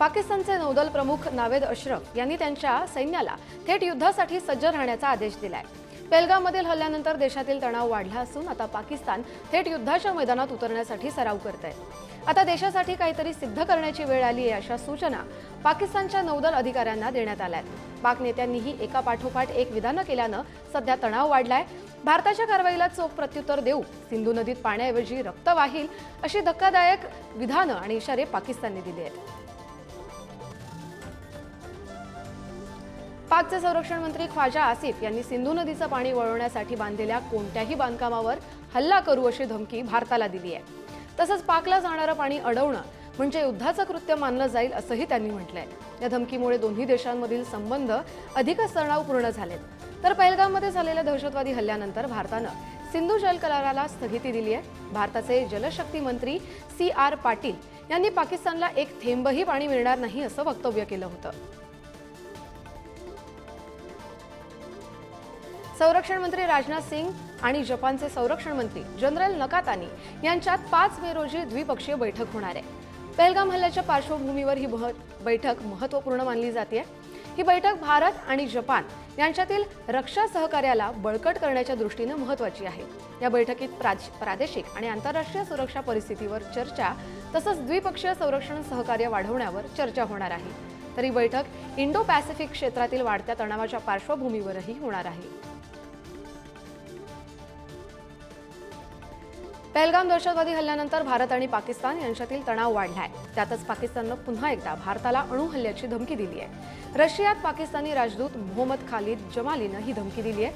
पाकिस्तानचे नौदल प्रमुख नावेद अश्रफ यांनी त्यांच्या सैन्याला थेट युद्धासाठी सज्ज राहण्याचा आदेश दिलाय. पेलगाममधील हल्ल्यानंतर देशातील तणाव वाढला असून आता पाकिस्तान थेट युद्धाच्या मैदानात उतरण्यासाठी सराव करत आहे आता देशासाठी काहीतरी सिद्ध करण्याची वेळ आली आहे अशा सूचना पाकिस्तानच्या नौदल अधिकाऱ्यांना देण्यात आल्या आहेत पाक नेत्यांनीही एका पाठोपाठ एक विधानं केल्यानं सध्या तणाव वाढलाय. भारताच्या कारवाईला चोख प्रत्युत्तर देऊ सिंधू नदीत पाण्याऐवजी रक्त वाहील अशी धक्कादायक विधानं आणि इशारे पाकिस्तानने दिले आहेत. पाकचे संरक्षण मंत्री ख्वाजा आसिफ यांनी सिंधू नदीचं पाणी वळवण्यासाठी बांधलेल्या कोणत्याही बांधकामावर हल्ला करू अशी धमकी भारताला दिली आहे. तसंच पाकला जाणारं पाणी अडवणं म्हणजे युद्धाचं कृत्य मानलं जाईल असंही त्यांनी म्हटलंय. या धमकीमुळे दोन्ही देशांमधील संबंध अधिकच तणावपूर्ण झालेत. तर पहलगाममध्ये झालेल्या दहशतवादी हल्ल्यानंतर भारतानं सिंधू जल कराराला स्थगिती दिली आहे. भारताचे जलशक्ती मंत्री सी आर पाटील यांनी पाकिस्तानला एक थेंबही पाणी मिळणार नाही असं वक्तव्य केलं होतं. संरक्षण मंत्री राजनाथ सिंग आणि जपानचे संरक्षण मंत्री जनरल नकातानी यांच्यात पाच मे रोजी द्विपक्षीय बैठक होणार आहे. पहलगाम हल्ल्याच्या पार्श्वभूमीवर ही मह- बैठक महत्त्वपूर्ण मानली जाते ही बैठक भारत आणि जपान यांच्यातील रक्षा सहकार्याला बळकट करण्याच्या दृष्टीनं महत्त्वाची आहे. या बैठकीत प्रादेशिक आणि आंतरराष्ट्रीय सुरक्षा परिस्थितीवर चर्चा तसंच द्विपक्षीय संरक्षण सहकार्य वाढवण्यावर चर्चा होणार आहे. तर ही बैठक इंडो पॅसिफिक क्षेत्रातील वाढत्या तणावाच्या पार्श्वभूमीवरही होणार आहे. पहलगाम दहशतवादी हल्ल्यानंतर भारत आणि पाकिस्तान यांच्यातील तणाव वाढलाय. त्यातच पाकिस्ताननं पुन्हा एकदा भारताला अणू हल्ल्याची धमकी दिली आहे. रशियात पाकिस्तानी राजदूत मोहम्मद खालिद जमालीनं ही धमकी दिली आहे.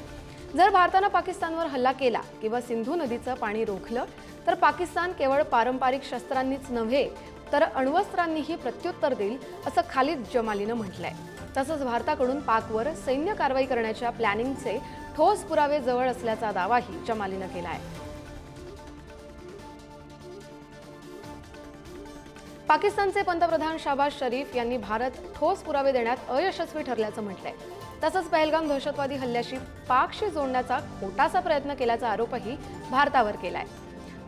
जर भारतानं पाकिस्तानवर हल्ला केला किंवा सिंधू नदीचं पाणी रोखलं तर पाकिस्तान केवळ पारंपरिक शस्त्रांनीच नव्हे तर अण्वस्त्रांनीही प्रत्युत्तर देईल असं खालिद जमालीनं म्हटलंय. तसंच भारताकडून पाकवर सैन्य कारवाई करण्याच्या प्लॅनिंगचे ठोस पुरावे जवळ असल्याचा दावाही जमालीनं केला आहे पाकिस्तानचे पंतप्रधान शाबाज शरीफ यांनी भारत ठोस पुरावे देण्यात अयशस्वी ठरल्याचं म्हटलंय. तसंच पहलगाम दहशतवादी हल्ल्याशी पाकशी जोडण्याचा खोटासा प्रयत्न केल्याचा आरोपही भारतावर केलाय.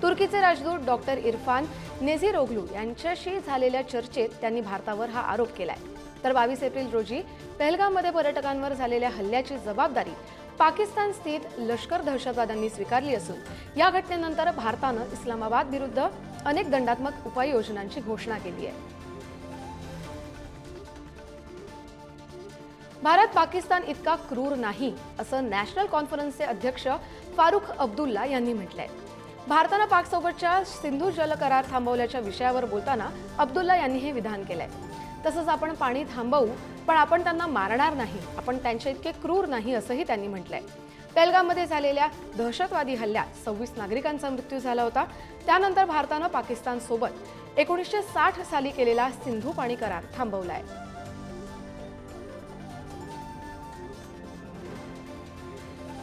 तुर्कीचे राजदूत डॉक्टर इरफान नेझिरोग्लू यांच्याशी झालेल्या चर्चेत त्यांनी भारतावर हा आरोप केलाय. तर बावीस एप्रिल रोजी पहलगाममध्ये पर्यटकांवर झालेल्या हल्ल्याची जबाबदारी पाकिस्तान स्थित लष्कर दहशतवाद्यांनी स्वीकारली असून या घटनेनंतर भारतानं इस्लामाबाद विरुद्ध अनेक दंडात्मक उपाययोजनांची घोषणा केली आहे. भारत पाकिस्तान इतका क्रूर नाही असं नॅशनल कॉन्फरन्सचे अध्यक्ष फारुख अब्दुल्ला यांनी म्हटलंय. भारतानं पाकसोबतच्या सिंधू जल करार थांबवल्याच्या विषयावर बोलताना अब्दुल्ला यांनी हे विधान केलंय. तसंच आपण पाणी थांबवू पण आपण त्यांना मारणार नाही आपण त्यांच्या इतके क्रूर नाही असंही त्यांनी म्हटलंय. पेलगाममध्ये झालेल्या दहशतवादी हल्ल्यात सव्वीस नागरिकांचा मृत्यू झाला होता. त्यानंतर भारतानं पाकिस्तानसोबत एकोणीसशे साठ साली केलेला सिंधू पाणी करार थांबवलाय.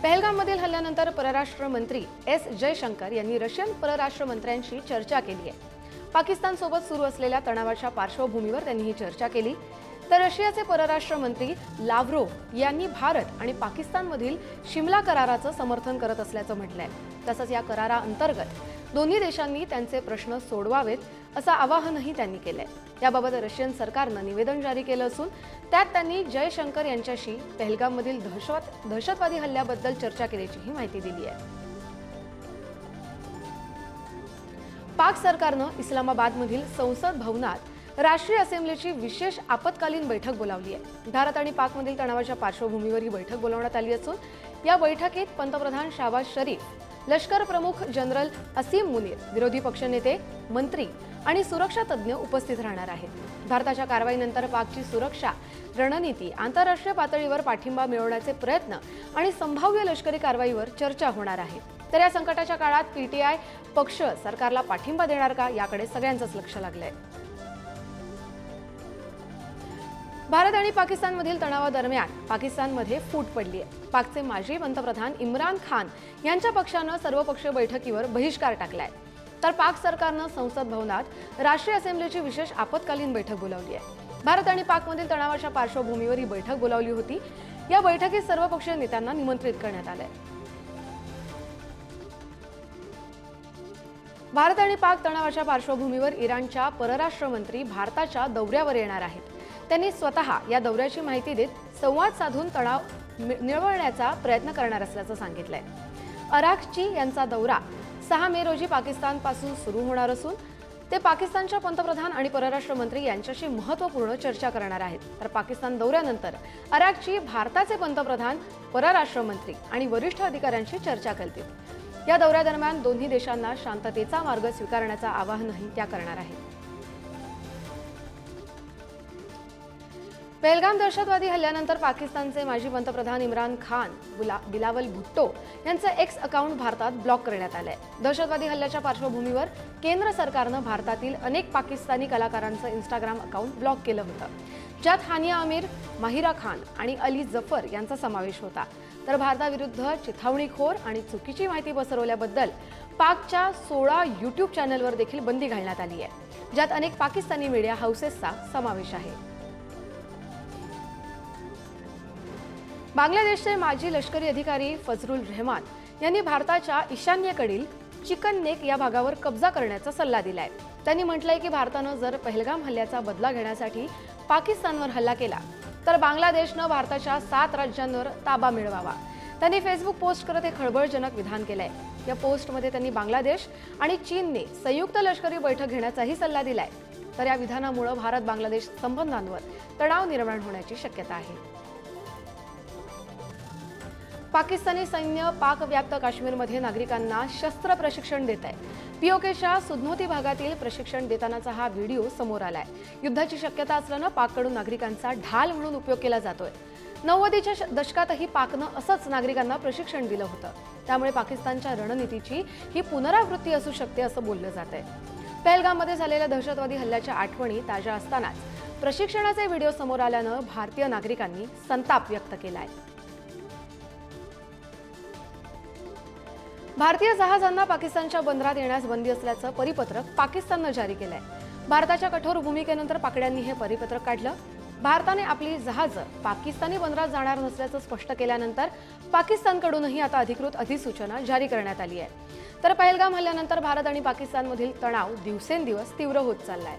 पहलगाममधील हल्ल्यानंतर परराष्ट्र मंत्री एस जयशंकर यांनी रशियन परराष्ट्र मंत्र्यांशी चर्चा केली आहे. पाकिस्तानसोबत सुरू असलेल्या तणावाच्या पार्श्वभूमीवर त्यांनी ही चर्चा केली. तर रशियाचे परराष्ट्र मंत्री लाव्हरोव्ह यांनी भारत आणि पाकिस्तानमधील शिमला कराराचं समर्थन करत असल्याचं म्हटलंय. तसंच या कराराअंतर्गत दोन्ही देशांनी त्यांचे प्रश्न सोडवावेत असं आवाहनही त्यांनी केलंय. याबाबत रशियन सरकारनं निवेदन जारी केलं असून त्यात त्यांनी जयशंकर यांच्याशी पहलगाममधील दहशत दहशतवादी हल्ल्याबद्दल चर्चा केल्याचीही माहिती दिली आहे. पाक सरकारनं इस्लामाबादमधील संसद भवनात राष्ट्रीय असेंब्लीची विशेष आपत्कालीन बैठक बोलावली आहे. भारत आणि पाकमधील तणावाच्या पार्श्वभूमीवर ही बैठक बोलावण्यात आली असून या बैठकीत पंतप्रधान शाबाज शरीफ लष्कर प्रमुख जनरल असीम मुनीर विरोधी पक्षनेते मंत्री आणि सुरक्षा तज्ज्ञ उपस्थित राहणार आहेत. भारताच्या कारवाईनंतर पाकची सुरक्षा रणनीती आंतरराष्ट्रीय पातळीवर पाठिंबा मिळवण्याचे प्रयत्न आणि संभाव्य लष्करी कारवाईवर चर्चा होणार आहे. तर या संकटाच्या काळात पीटीआय पक्ष सरकारला पाठिंबा देणार का याकडे सगळ्यांचंच लक्ष लागलंय. भारत आणि पाकिस्तानमधील तणावादरम्यान पाकिस्तानमध्ये फूट पडली आहे. पाकचे माजी पंतप्रधान इम्रान खान यांच्या पक्षानं सर्वपक्षीय बैठकीवर बहिष्कार टाकलाय. तर पाक सरकारनं संसद भवनात राष्ट्रीय असेंब्लीची विशेष आपत्कालीन बैठक बोलावली आहे. भारत आणि पाकमधील तणावाच्या पार्श्वभूमीवर ही बैठक बोलावली होती. या बैठकीत सर्वपक्षीय नेत्यांना निमंत्रित करण्यात आलंय. भारत आणि पाक तणावाच्या पार्श्वभूमीवर इराणच्या परराष्ट्र मंत्री भारताच्या दौऱ्यावर येणार आहेत. त्यांनी स्वतः या दौऱ्याची माहिती देत संवाद साधून तणाव मि- प्रयत्न करणार असल्याचं सांगितलंय. अराकची यांचा दौरा सहा मे रोजी पाकिस्तानपासून सुरू होणार असून ते पाकिस्तानच्या पंतप्रधान आणि परराष्ट्र मंत्री यांच्याशी महत्त्वपूर्ण चर्चा करणार आहेत. तर पाकिस्तान दौऱ्यानंतर अराकची भारताचे पंतप्रधान परराष्ट्र मंत्री आणि वरिष्ठ अधिकाऱ्यांशी चर्चा करतील. या दौऱ्यादरम्यान दोन्ही देशांना शांततेचा मार्ग स्वीकारण्याचं आवाहनही त्या करणार आहेत. पहलगाम दहशतवादी हल्ल्यानंतर पाकिस्तानचे माजी पंतप्रधान इम्रान खान बुला बिलावल भुट्टो यांचं एक्स अकाउंट भारतात ब्लॉक करण्यात आलंय. दहशतवादी हल्ल्याच्या पार्श्वभूमीवर केंद्र सरकारनं भारतातील अनेक पाकिस्तानी कलाकारांचं इंस्टाग्राम अकाउंट ब्लॉक केलं होतं. ज्यात हानिया आमिर माहिरा खान आणि अली जफर यांचा समावेश होता. तर भारताविरुद्ध चिथावणीखोर आणि चुकीची माहिती पसरवल्याबद्दल पाकच्या सोळा यूट्यूब चॅनलवर देखील बंदी घालण्यात आली आहे ज्यात अनेक पाकिस्तानी मीडिया हाऊसेसचा समावेश आहे. बांगलादेशचे माजी लष्करी अधिकारी फजरुल रहमान यांनी भारताच्या ईशान्येकडील चिकन नेक या भागावर कब्जा करण्याचा सल्ला दिलाय. त्यांनी म्हटलंय की भारतानं जर पहलगाम हल्ल्याचा बदला घेण्यासाठी पाकिस्तानवर हल्ला केला तर बांगलादेशनं भारताच्या सात राज्यांवर ताबा मिळवावा. त्यांनी फेसबुक पोस्ट करत हे खळबळजनक विधान केलंय. या पोस्टमध्ये त्यांनी बांगलादेश आणि चीनने संयुक्त लष्करी बैठक घेण्याचाही सल्ला दिलाय. तर या विधानामुळे भारत बांगलादेश संबंधांवर तणाव निर्माण होण्याची शक्यता आहे. पाकिस्तानी सैन्य पाकव्याप्त काश्मीरमध्ये नागरिकांना शस्त्र प्रशिक्षण देत आहे. पीओकेच्या सुधनोती भागातील प्रशिक्षण देतानाचा हा व्हिडिओ समोर आलाय. युद्धाची शक्यता असल्यानं पाककडून नागरिकांचा ढाल म्हणून उपयोग केला जातोय. नव्वदीच्या श- दशकातही पाकनं असंच नागरिकांना प्रशिक्षण दिलं होतं. त्यामुळे पाकिस्तानच्या रणनीतीची ही पुनरावृत्ती असू शकते असं बोललं जात आहे पहलगाममध्ये झालेल्या दहशतवादी हल्ल्याच्या आठवणी ताज्या असतानाच प्रशिक्षणाचे व्हिडिओ समोर आल्यानं भारतीय नागरिकांनी संताप व्यक्त केला आहे भारतीय जहाजांना पाकिस्तानच्या बंदरात येण्यास बंदी असल्याचं परिपत्रक पाकिस्ताननं जारी केलंय. भारताच्या कठोर भूमिकेनंतर पाकड्यांनी हे परिपत्रक काढलं. भारताने आपली जहाजं पाकिस्तानी बंदरात जाणार नसल्याचं स्पष्ट केल्यानंतर पाकिस्तानकडूनही आता अधिकृत अधिसूचना जारी करण्यात आली आहे. तर पहलगाम हल्ल्यानंतर भारत आणि पाकिस्तानमधील तणाव दिवसेंदिवस तीव्र होत चाललाय.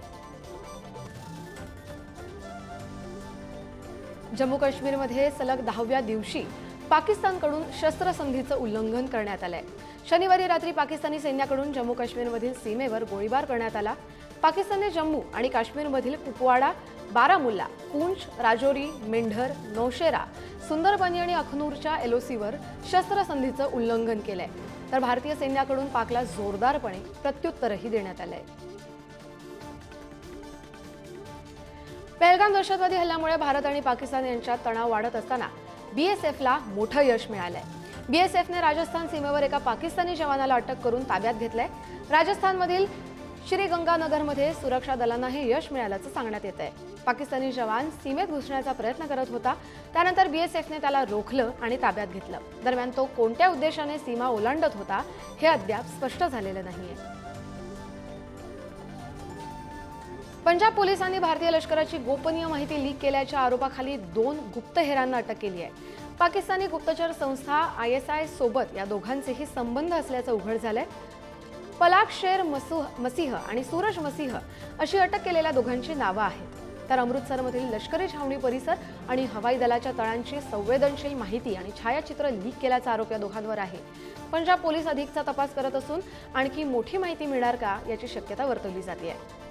जम्मू काश्मीरमध्ये सलग दहाव्या दिवशी पाकिस्तानकडून शस्त्रसंधीचं उल्लंघन करण्यात आलंय. शनिवारी रात्री पाकिस्तानी सैन्याकडून जम्मू काश्मीरमधील सीमेवर गोळीबार करण्यात आला. पाकिस्तानने जम्मू आणि काश्मीरमधील कुपवाडा बारामुल्ला पूंछ राजौरी मेंढर नौशेरा सुंदरबनी आणि अखनूरच्या एलओसीवर शस्त्रसंधीचं उल्लंघन केलंय. तर भारतीय सैन्याकडून पाकला जोरदारपणे प्रत्युत्तरही देण्यात आलंय. पहलगाम दहशतवादी हल्ल्यामुळे भारत आणि पाकिस्तान यांच्यात तणाव वाढत असताना बीएसएफला मोठं यश मिळालंय. बीएसएफने राजस्थान सीमेवर एका पाकिस्तानी जवानाला अटक करून ताब्यात घेतलंय. राजस्थानमधील श्रीगंगानगरमध्ये सुरक्षा दलांना हे यश मिळाल्याचं सांगण्यात येत आहे पाकिस्तानी जवान सीमेत घुसण्याचा प्रयत्न करत होता. त्यानंतर बीएसएफने त्याला रोखलं आणि ताब्यात घेतलं. दरम्यान तो कोणत्या उद्देशाने सीमा ओलांडत होता हे अद्याप स्पष्ट झालेलं नाहीये. पंजाब पोलिसांनी भारतीय लष्कराची गोपनीय माहिती लीक केल्याच्या आरोपाखाली दोन गुप्तहेरांना अटक केली आहे. पाकिस्तानी गुप्तचर संस्था आय एस आय सोबत या दोघांचेही संबंध असल्याचं उघड झालंय. पलाक शेर मसूह मसीह आणि सूरज मसीह अशी अटक केलेल्या दोघांची नावं आहेत. तर अमृतसरमधील लष्करी छावणी परिसर आणि हवाई दलाच्या तळांची संवेदनशील माहिती आणि छायाचित्र लीक केल्याचा आरोप या दोघांवर आहे. पंजाब पोलीस अधिकचा तपास करत असून आणखी मोठी माहिती मिळणार का याची शक्यता वर्तवली जाते आहे.